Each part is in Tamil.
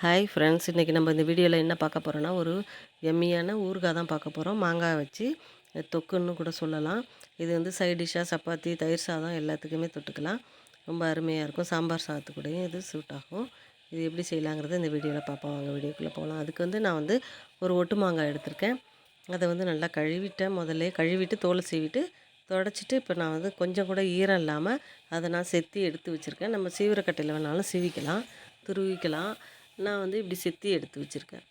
ஹாய் ஃப்ரெண்ட்ஸ் இன்றைக்கி நம்ம இந்த வீடியோவில் என்ன பார்க்க போகிறோன்னா ஒரு எம்மியான ஊறுகாய் தான் பார்க்க போகிறோம் மாங்காய் வச்சு தொக்குன்னு கூட சொல்லலாம். இது வந்து சைட் டிஷ்ஷாக சப்பாத்தி தயிர் சாதம் எல்லாத்துக்குமே தொட்டுக்கலாம். ரொம்ப அருமையாக இருக்கும். சாம்பார் சாதத்துக்கூடையும் இது சூட் ஆகும். இது எப்படி செய்யலாங்கிறத இந்த வீடியோவில் பார்ப்போம். வாங்க வீடியோக்குள்ளே போகலாம். அதுக்கு வந்து நான் வந்து ஒரு ஒட்டு மாங்காய் எடுத்திருக்கேன். அதை வந்து நல்லா கழுவிட்டேன். முதல்ல கழுவிட்டு தோலை சீவிட்டு தொடச்சிட்டு இப்போ நான் வந்து கொஞ்சம் கூட ஈரம் இல்லாமல் அதை நான் செத்தி எடுத்து வச்சுருக்கேன். நம்ம சீவிரக்கட்டையில் வேணாலும் சீவிக்கலாம் துருவிக்கலாம். நான் வந்து இப்படி செத்தி எடுத்து வச்சுருக்கேன்.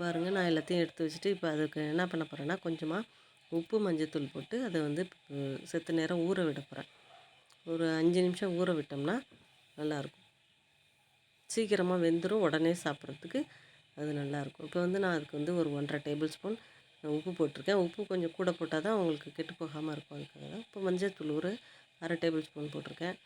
பாருங்கள் நான் எல்லாத்தையும் எடுத்து வச்சுட்டு இப்போ அதுக்கு என்ன பண்ண போகிறேன்னா கொஞ்சமாக உப்பு மஞ்சத்தூள் போட்டு அதை வந்து செத்த நேரம் ஊற விட போகிறேன் ஒரு அஞ்சு நிமிஷம் ஊற விட்டோம்னா நல்லாயிருக்கும் சீக்கிரமாக வெந்துடும் உடனே சாப்பிட்றதுக்கு அது நல்லாயிருக்கும் இப்போ வந்து நான் அதுக்கு வந்து ஒரு ஒன்றரை டேபிள் ஸ்பூன் உப்பு போட்டிருக்கேன். உப்பு கொஞ்சம் கூட போட்டால் தான் உங்களுக்கு கெட்டு போகாமல் இருக்கும். அதுக்காக தான் இப்போ மஞ்சள் தூள் ஒரு அரை டேபிள் ஸ்பூன் போட்டிருக்கேன்.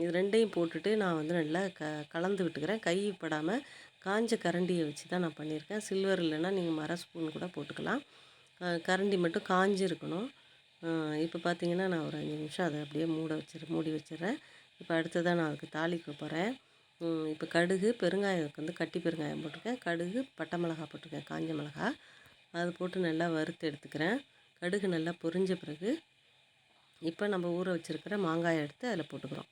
இது ரெண்டையும் போட்டுட்டு நான் வந்து நல்லா க கலந்து விட்டுக்கிறேன். கை படாமல் காஞ்ச கரண்டியை வச்சு தான் நான் பண்ணியிருக்கேன். சில்வர் இல்லைன்னா நீங்கள் மர ஸ்பூன் கூட போட்டுக்கலாம். கரண்டி மட்டும் காஞ்சிருக்கணும் இப்போ பார்த்தீங்கன்னா நான் ஒரு அஞ்சு நிமிஷம் அதை அப்படியே மூட வச்சிரு மூடி வச்சிடுறேன். இப்போ அடுத்ததாக நான் அதுக்கு தாளிக்க போகிறேன் இப்போ கடுகு பெருங்காயம் வந்து கட்டி பெருங்காயம் போட்டிருக்கேன். கடுகு பட்டை மிளகா போட்டிருக்கேன் காஞ்ச மிளகா. அது போட்டு நல்லா வறுத்து எடுத்துக்கிறேன். கடுகு நல்லா பொரிஞ்ச பிறகு இப்போ நம்ம ஊற வச்சுருக்கிற மாங்காயை எடுத்து அதில் போட்டுக்கிறோம்.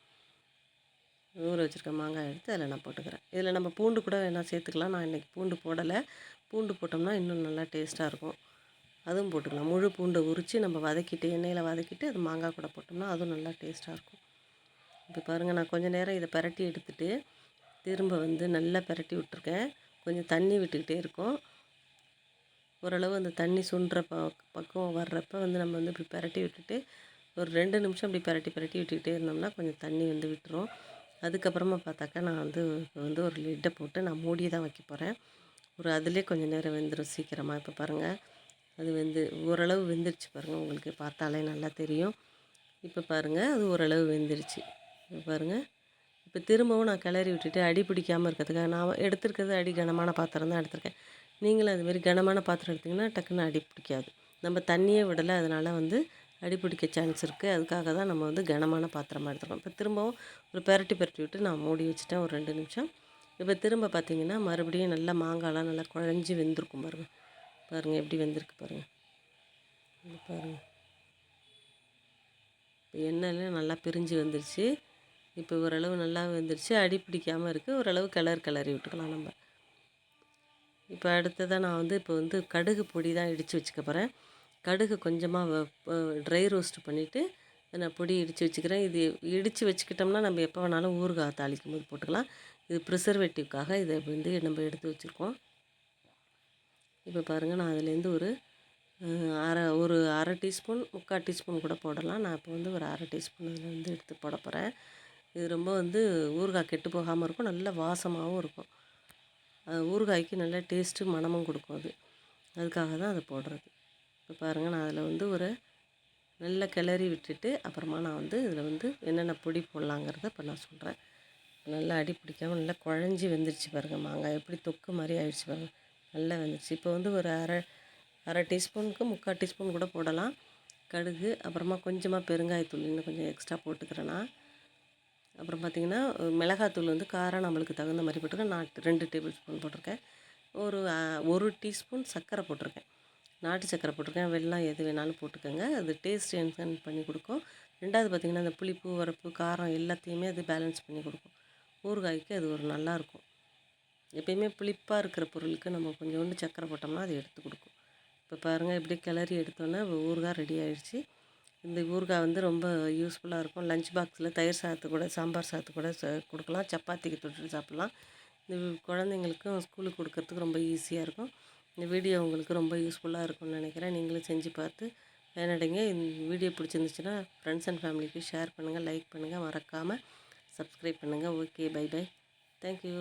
ஊற வச்சுருக்க மாங்காய் எடுத்து அதில் நான் போட்டுக்கிறேன். இதில் நம்ம பூண்டு கூட வேணால் சேர்த்துக்கலாம். நான் இன்றைக்கி பூண்டு போடலை. பூண்டு போட்டோம்னா இன்னும் நல்லா டேஸ்ட்டாக இருக்கும். அதுவும் போட்டுக்கலாம். முழு பூண்டை உரித்து நம்ம வதக்கிட்டு எண்ணெயில் வதக்கிட்டு அது மாங்காய் கூட போட்டோம்னா அதுவும் நல்லா டேஸ்ட்டாக இருக்கும். இப்போ பாருங்கள் நான் கொஞ்சம் நேரம் இதை பரட்டி எடுத்துகிட்டு திரும்ப வந்து நல்லா பரட்டி விட்டுருக்கேன். கொஞ்சம் தண்ணி விட்டுக்கிட்டே இருக்கும். ஓரளவு அந்த தண்ணி சுண்டுற ப பக்குவம் வர்றப்போ வந்து நம்ம வந்து இப்படி பரட்டி விட்டுட்டு ஒரு ரெண்டு நிமிஷம் அப்படி பரட்டி பரட்டி விட்டுக்கிட்டே இருந்தோம்னா கொஞ்சம் தண்ணி வந்து விட்டுரும். அதுக்கப்புறமா பார்த்தாக்கா நான் வந்து இப்போ வந்து ஒரு லிட்டை போட்டு நான் மூடி தான் வைக்க போகிறேன் ஒரு அதிலே கொஞ்சம் நேரம் வெந்துடும் சீக்கிரமாக இப்போ பாருங்கள் அது வெந்து ஓரளவு வெந்துருச்சு பாருங்கள் உங்களுக்கு பார்த்தாலே நல்லா தெரியும். இப்போ பாருங்கள் அது ஓரளவு வெந்துருச்சு. இப்போ பாருங்கள் இப்போ திரும்பவும் நான் கிளறி விட்டுட்டு அடி பிடிக்காமல் இருக்கிறதுக்காக நான் எடுத்துருக்கிறது அடி கனமான பாத்திரம் தான் எடுத்திருக்கேன். நீங்களும் அதுமாரி கனமான பாத்திரம் எடுத்திங்கன்னா டக்குன்னு அடி பிடிக்காது. நம்ம தண்ணியே விடலை அதனால் வந்து அடிப்பிடிக்க சான்ஸ் இருக்குது அதுக்காக தான் நம்ம வந்து கனமான பாத்திரமாக எடுத்துக்கணும். இப்போ திரும்பவும் ஒரு பெரட்டி பெரட்டி விட்டு நான் மூடி வச்சுட்டேன் ஒரு ரெண்டு நிமிஷம். இப்போ திரும்ப பார்த்தீங்கன்னா மறுபடியும் நல்லா மாங்காய்லாம் நல்லா குழஞ்சி வெந்திருக்கும் பாருங்கள் பாருங்கள் எப்படி வெந்திருக்கு பாருங்கள் பாருங்கள் இப்போ எண்ணெயில் நல்லா பிரிஞ்சு வந்துருச்சு. இப்போ ஓரளவு நல்லா வெந்துருச்சு. அடி பிடிக்காமல் இருக்குது ஓரளவு கலர் கிளறி விட்டுக்கலாம் நம்ம. இப்போ அடுத்ததாக நான் வந்து இப்போ வந்து கடுகு பொடி தான் இடித்து வச்சுக்க போகிறேன் கடுகு கொஞ்சமாக ட்ரை ரோஸ்ட் பண்ணிவிட்டு நான் பொடி இடித்து வச்சுக்கிறேன். இது இடித்து வச்சுக்கிட்டோம்னா நம்ம எப்போ வேணாலும் ஊறுகாய் தாளிக்கும் போது போட்டுக்கலாம். இது ப்ரிசர்வேட்டிவ்க்காக இதை வந்து நம்ம எடுத்து வச்சுருக்கோம். இப்போ பாருங்கள் நான் அதுலேருந்து ஒரு அரை ஒரு அரை டீஸ்பூன் முக்கால் டீஸ்பூன் கூட போடலாம். நான் இப்போ வந்து ஒரு அரை டீஸ்பூன் இதில் வந்து எடுத்து போட போகிறேன் இது ரொம்ப வந்து ஊறுகாய் கெட்டு போகாமல் இருக்கும். நல்ல வாசமாகவும் இருக்கும். ஊறுகாய்க்கு நல்ல டேஸ்ட்டு மனமும் கொடுக்கும் அது. அதுக்காக தான் அதை போடுறது. இப்போ பாருங்கள் நான் அதில் வந்து ஒரு நல்ல கிளறி விட்டுட்டு அப்புறமா நான் வந்து இதில் வந்து என்னென்ன பொடி போடலாங்கிறத இப்போ நான் சொல்கிறேன். நல்லா அடி பிடிக்காமல் நல்லா குழஞ்சி வெந்துருச்சு பாருங்கள் மாங்காய். எப்படி தொக்கு மாதிரி ஆயிடுச்சு பாருங்கள் நல்லா வெந்துருச்சு. இப்போ வந்து ஒரு அரை அரை டீஸ்பூனுக்கு முக்கால் டீஸ்பூன் கூட போடலாம். கடுகு அப்புறமா கொஞ்சமாக பெருங்காயத்தூள் இன்னும் கொஞ்சம் எக்ஸ்ட்ரா போட்டுக்கிறேன்னா அப்புறம் பார்த்திங்கன்னா மிளகாத்தூள் வந்து காரம் நம்மளுக்கு தகுந்த மாதிரி போட்டிருக்கேன் நான் ரெண்டு டேபிள் ஸ்பூன் போட்டிருக்கேன். ஒரு ஒரு டீஸ்பூன் சர்க்கரை போட்டிருக்கேன். நாட்டு சக்கரை போட்டிருக்கேன். வெள்ளம் எது வேணாலும் போட்டுக்கோங்க. அது டேஸ்ட் என்ஹான் பண்ணி கொடுக்கும். ரெண்டாவது பார்த்திங்கன்னா அந்த புளிப்பு வரப்பு காரம் எல்லாத்தையுமே அது பேலன்ஸ் பண்ணி கொடுக்கும். ஊறுகாய்க்கு அது ஒரு நல்லாயிருக்கும் எப்பயுமே புளிப்பாக இருக்கிற பொருளுக்கு நம்ம கொஞ்சோண்டு சக்கரை போட்டோம்னா அது எடுத்து கொடுக்கும். இப்போ பாருங்கள் இப்படி கிளறி எடுத்தோன்னே ஊறுகாய் ரெடி ஆகிடுச்சு இந்த ஊறுகாய் வந்து ரொம்ப யூஸ்ஃபுல்லாக இருக்கும். லஞ்ச் பாக்ஸில் தயிர் சாதத்து கூட சாம்பார் சாதத்து கூட கொடுக்கலாம். சப்பாத்திக்கு தொட்டு சாப்பிட்லாம். இந்த குழந்தைங்களுக்கும் ஸ்கூலுக்கு கொடுக்கறதுக்கு ரொம்ப ஈஸியாக இருக்கும். இந்த வீடியோ உங்களுக்கு ரொம்ப யூஸ்ஃபுல்லாக இருக்கும்னு நினைக்கிறேன். நீங்களும் செஞ்சு பார்த்து பயனடைங்க. இந்த வீடியோ பிடிச்சிருந்துச்சுன்னா ஃப்ரெண்ட்ஸ் அண்ட் ஃபேமிலிக்கு ஷேர் பண்ணுங்கள் லைக் பண்ணுங்கள் மறக்காமல் சப்ஸ்கிரைப் பண்ணுங்கள் ஓகே பை பை தேங்க்யூ